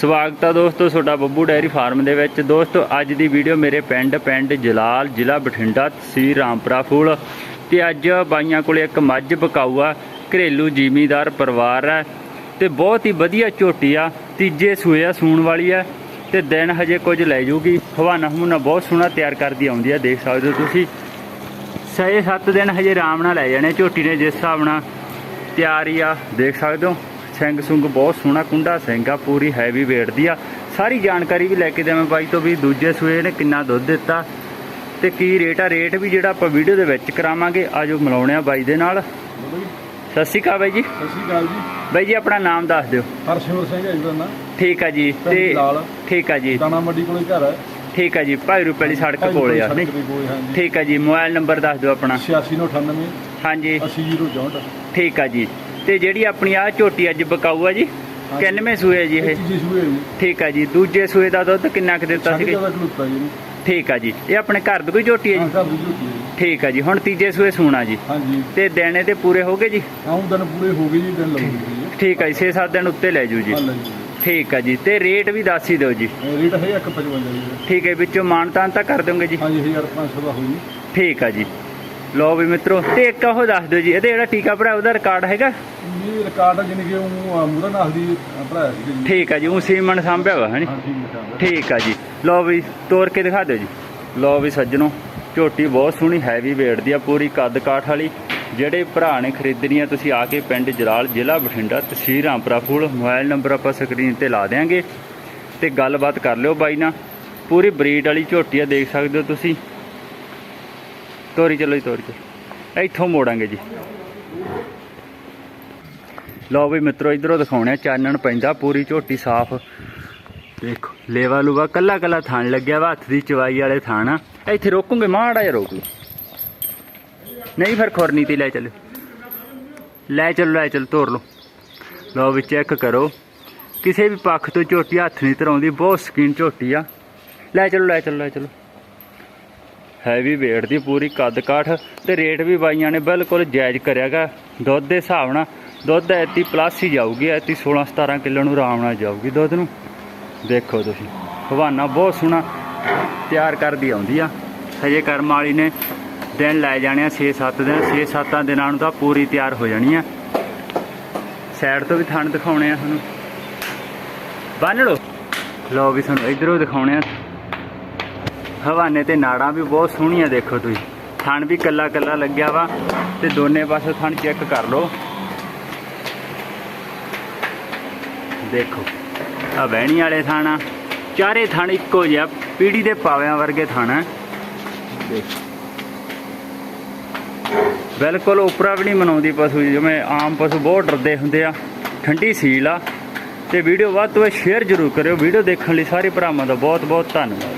ਸਵਾਗਤ ਆ ਦੋਸਤੋ, ਤੁਹਾਡਾ ਬੱਬੂ ਡੈਰੀ ਫਾਰਮ ਦੇ ਵਿੱਚ। ਦੋਸਤੋ, ਅੱਜ ਦੀ ਵੀਡੀਓ ਮੇਰੇ ਪਿੰਡ ਪਿੰਡ ਜਲਾਲ, ਜ਼ਿਲ੍ਹਾ ਬਠਿੰਡਾ ਤਹਿਸੀਲ ਰਾਮਪੁਰਾ ਫੂਲ। ਤੇ ਅੱਜ ਬਾਈਆਂ ਕੋਲੇ ਇੱਕ ਮੱਝ ਬਕਾਊ ਆ, ਘਰੇਲੂ ਜ਼ਿਮੀਦਾਰ ਪਰਿਵਾਰ ਹੈ ਤੇ ਬਹੁਤ ਹੀ ਵਧੀਆ ਝੋਟੀ ਆ, ਤੀਜੇ ਸੂਏ ਆ, ਸੂਣ ਵਾਲੀ ਆ। ਤੇ ਦਿਨ ਹਜੇ ਕੁਝ ਲੈ ਜੂਗੀ। ਹਵਾਨਾ ਹਮੂਨਾ ਬਹੁਤ ਸੋਹਣਾ ਤਿਆਰ ਕਰਦੀ ਆਉਂਦੀ ਆ, ਦੇਖ ਸਕਦੇ ਹੋ ਤੁਸੀਂ। ਛੇ ਸੱਤ ਦਿਨ ਹਜੇ ਆਰਾਮ ਨਾਲ ਲੈ ਜਾਣੇ ਝੋਟੀ ਨੇ, ਜਿਸ ਹਿਸਾਬ ਨਾਲ ਤਿਆਰੀ ਆ, ਦੇਖ ਸਕਦੇ ਹੋ। ਸਿੰਘ ਸੁੰਗ ਬਹੁਤ ਸੋਹਣਾ ਕੁੰਡਾ ਸਿੰਘ ਆ ਪੂਰੀ ਹੈਵੀ weight ਦੀ ਆ। ਸਾਰੀ ਜਾਣਕਾਰੀ ਵੀ ਲੈ ਕੇ ਦੇਵਾਂ ਬਾਈ ਤੋਂ ਵੀ ਦੂਜੇ ਸੂਏ ਨੇ ਕਿੰਨਾ ਦੁੱਧ ਦਿੱਤਾ। ਤੇ ਕੀ ਰੇਟ ਆ? ਰੇਟ ਵੀ ਜਿਹੜਾ ਆਪਾਂ ਵੀਡੀਓ ਦੇ ਵਿੱਚ ਕਰਾਵਾਂਗੇ ਆਜੋ ਮਿਲਾਉਣੇ ਆ ਬਾਈ ਦੇ ਨਾਲ। ਸਤਿ ਸ਼੍ਰੀ ਅਕਾਲ ਬਾਈ ਜੀ। ਸਤਿ ਸ਼੍ਰੀ ਅਕਾਲ ਜੀ। ਬਾਈ ਜੀ ਆਪਣਾ ਨਾਮ ਦੱਸ ਦਿਓ। ਹਰਸ਼ਿਵਰ ਸਿੰਘ ਹੈ ਜੀ ਦਾ ਨਾਂ ਠੀਕ ਆ ਜੀ ਤੇ। ਠੀਕ ਆ ਜੀ। ਦਾਣਾ ਮੰਡੀ ਕੋਲੇ ਘਰ ਹੈ। ਠੀਕ ਆ ਜੀ ਭਾਈ ਰੂਪੇ ਵਾਲੀ ਸੜਕ ਕੋਲੇ ਆ ਠੀਕ ਆ ਜੀ ਮੋਬਾਈਲ ਨੰਬਰ ਦੱਸ ਦਿਓ ਆਪਣਾ। 8698 ਹਾਂਜੀ। 8064 ਠੀਕ ਆ ਜੀ। ਤੇ ਜਿਹੜੀ ਆਪਣੀ ਆ ਝੋਟੀ ਅੱਜ ਬਕਾਊ ਆ ਜੀ। ਕਿੰਨਵੇਂ ਸੂਏ ਜੀ ਇਹ? ਜੀ ਸੂਏ ਜੀ। ਠੀਕ ਆ ਜੀ ਦੂਜੇ ਸੂਏ ਦਾ ਦੁੱਧ ਕਿੰਨਾ ਕੁ ਦਿੱਤਾ ਸੀ। ਠੀਕ ਆ ਜੀ ਇਹ ਆਪਣੇ ਘਰ ਦੀ ਕੋਈ ਝੋਟੀ ਹੈ ਜੀ। ਠੀਕ ਆ ਜੀ ਹੁਣ ਤੀਜੇ ਸੂਏ ਸੂਣਾ ਜੀ। ਹਾਂਜੀ। ਤੇ ਦੇਣੇ ਤੇ ਪੂਰੇ ਹੋ ਗਏ ਜੀ? ਆਉਂ ਦਿਨ ਪੂਰੇ ਹੋ ਗਏ ਜੀ ਦਿਨ ਲੱਗੂਗੀ ਠੀਕ ਆ ਜੀ 6-7 ਦਿਨ ਉੱਤੇ ਲੈ ਜੂ। ਜੀ। ਠੀਕ ਆ ਜੀ ਤੇ ਰੇਟ ਵੀ ਦੱਸ ਹੀ ਦਿਓ ਜੀ। ਰੇਟ ਹੈ 155 ਜੀ। ਠੀਕ ਹੈ ਵਿੱਚੋਂ ਮਾਨਤਾਨ ਤਾਂ ਕਰ ਦੋਗੇ ਜੀ? ਹਾਂਜੀ 1500 ਦਾ ਹੋਈ ਠੀਕ ਆ ਜੀ। ਲਓ ਵੀ ਮਿੱਤਰੋ ਤੇ ਇੱਕ ਉਹ ਦੱਸ ਦਿਓ ਜੀ ਇਹਦੇ ਜਿਹੜਾ ਟੀਕਾ ਭਰਾ ਉਹਦਾ ਰਿਕਾਰਡ ਹੈਗਾ? ਇਹ ਰਿਕਾਰਡ ਜਿਨ ਕਿ ਉਹ ਮੂਰਾ ਨਾਲ ਦੀ ਭਰਾ ਸੀ ਜੀ। ਠੀਕ ਆ ਜੀ ਉਹ ਸੀਮਨ ਸਾਂਭਿਆ ਵਾ ਹੈ ਠੀਕ ਹੈ ਠੀਕ ਆ ਜੀ। ਲਓ ਵੀ ਤੋੜ ਕੇ ਦਿਖਾ ਦਿਓ ਜੀ। ਲਓ ਵੀ ਸੱਜਣੋ ਝੋਟੀ ਬਹੁਤ ਸੋਹਣੀ ਹੈਵੀ weight ਦੀ ਆ ਪੂਰੀ ਕੱਦ ਕਾਠ ਵਾਲੀ। ਜਿਹੜੇ ਭਰਾ ਨੇ ਖਰੀਦਣੀ ਆ ਤੁਸੀਂ ਆ ਕੇ ਪਿੰਡ ਜਲਾਲ ਜ਼ਿਲ੍ਹਾ ਬਠਿੰਡਾ ਤਹਿਸੀਲ ਰਾਮਪੁਰਾ ਫੂਲ ਮੋਬਾਈਲ ਨੰਬਰ ਆਪਾਂ ਸਕਰੀਨ ਤੇ ਲਾ ਦੇਾਂਗੇ ਤੇ ਗੱਲਬਾਤ ਕਰ ਲਿਓ ਬਾਈ ਨਾਲ। ਪੂਰੀ ਬਰੀਡ ਵਾਲੀ ਝੋਟੀ ਆ ਦੇਖ ਸਕਦੇ ਹੋ ਤੁਸੀਂ। ਤੋਰੀ ਚਲੋ ਜੀ, ਤੋਰੀ ਚਲੋ। ਇੱਥੋਂ ਮੋੜਾਂਗੇ ਜੀ। ਲਓ ਵੀ ਮਿੱਤਰੋ, ਇਧਰੋਂ ਦਿਖਾਉਣੇ ਆ, ਚਾਨਣ ਪੈਂਦਾ, ਪੂਰੀ ਝੋਟੀ ਸਾਫ਼। ਦੇਖੋ, ਲੇਵਾ ਲੂਵਾ ਕੱਲਾ ਕੱਲਾ ਥਾਣ ਲੱਗਿਆ, ਵਾ, ਹੱਥ ਦੀ ਚਵਾਈ ਵਾਲੇ ਥਾਣ ਆ ਇੱਥੇ ਰੋਕੂਗੇ, ਮਾੜਾ ਜਿਹਾ ਰੋਕ ਲਓ। ਨਹੀਂ ਫਿਰ ਖੁਰਨੀ ਤੇ ਲੈ ਚੱਲ। ਲੈ ਚੱਲੋ, ਲੈ ਚੱਲ ਤੋਰ ਲਓ। ਲਓ ਵੀ ਚੈੱਕ ਕਰੋ। ਕਿਸੇ ਵੀ ਪੱਖ ਤੋਂ ਝੋਟੀ ਹੱਥ ਨਹੀਂ ਧਰਾਉਂਦੀ, ਬਹੁਤ ਸਕੀਨ ਝੋਟੀ ਆ। ਲੈ ਚੱਲੋ ਲੈ ਚੱਲੋ ਲੈ ਚੱਲੋ। ਹੈਵੀ weight ਦੀ ਪੂਰੀ ਕੱਦ ਕਾਠ ਤੇ ਰੇਟ ਵੀ ਬਾਈਆਂ ਨੇ ਬਿਲਕੁਲ ਜਾਇਜ਼ ਕਰਿਆਗਾ। ਦੁੱਧ ਦੇ ਹਿਸਾਬ ਨਾਲ ਦੁੱਧ ਐਤੀ ਪਲੱਸ ਹੀ ਜਾਊਗੀ ਐਤੀ 16 17 ਕਿਲੋ ਨੂੰ ਆਰਾਮ ਨਾਲ ਜਾਊਗੀ ਦੁੱਧ ਨੂੰ। ਦੇਖੋ ਤੁਸੀਂ, ਹਵਾਨਾ ਬਹੁਤ ਸੋਹਣਾ ਤਿਆਰ ਕਰਦੀ ਆਉਂਦੀ ਆ। ਹਜੇ ਕਰਮ ਵਾਲੀ ਨੇ ਦਿਨ ਲੈ ਜਾਣੇ ਆ 6-7 ਦਿਨ 6-7 ਦਿਨਾਂ ਨੂੰ ਤਾਂ ਪੂਰੀ ਤਿਆਰ ਹੋ ਜਾਣੀ ਆ। ਸਾਈਡ ਤੋਂ ਵੀ ਥਣ ਦਿਖਾਉਣੇ ਆ ਤੁਹਾਨੂੰ। ਬੰਨ ਲਓ। ਲਓ ਵੀ ਤੁਹਾਨੂੰ ਇਧਰੋਂ ਦਿਖਾਉਣੇ ਆ। ਹਵਾਨੇ ਤੇ ਨਾੜਾਂ ਵੀ ਬਹੁਤ ਸੋਹਣੀਆਂ ਦੇਖੋ ਤੁਸੀਂ। ਥਣ ਵੀ ਕੱਲਾ ਕੱਲਾ ਲੱਗਿਆ ਵਾ ਤੇ ਦੋਨੇ ਪਾਸੇ ਥਣ ਚੈੱਕ ਕਰ ਲਓ। ਦੇਖੋ ਆ ਵਹਿਣੀ ਵਾਲੇ ਥਾਣਾ ਚਾਰੇ ਥਣ ਇੱਕੋ ਜਿਹਾ ਪੀੜੀ ਦੇ ਪਾਵਿਆਂ ਵਰਗੇ ਥਾਣਾ ਦੇਖੋ। ਬਿਲਕੁਲ ਉਪਰਾ ਵੀ ਨਹੀਂ ਮਨਾਉਂਦੀ ਪਸ਼ੂ ਜਿਵੇਂ ਆਮ ਪਸ਼ੂ ਬਹੁਤ ਡਰਦੇ ਹੁੰਦੇ ਆ। ਠੰਡੀ ਸੀਲ ਆ। ਤੇ ਵੀਡੀਓ ਵੱਧ ਤੋਂ ਵੱਧ ਸ਼ੇਅਰ ਜ਼ਰੂਰ ਕਰਿਓ। ਵੀਡੀਓ ਦੇਖਣ ਲਈ ਸਾਰੇ ਭਰਾਵਾਂ ਦਾ ਬਹੁਤ ਬਹੁਤ ਧੰਨਵਾਦ।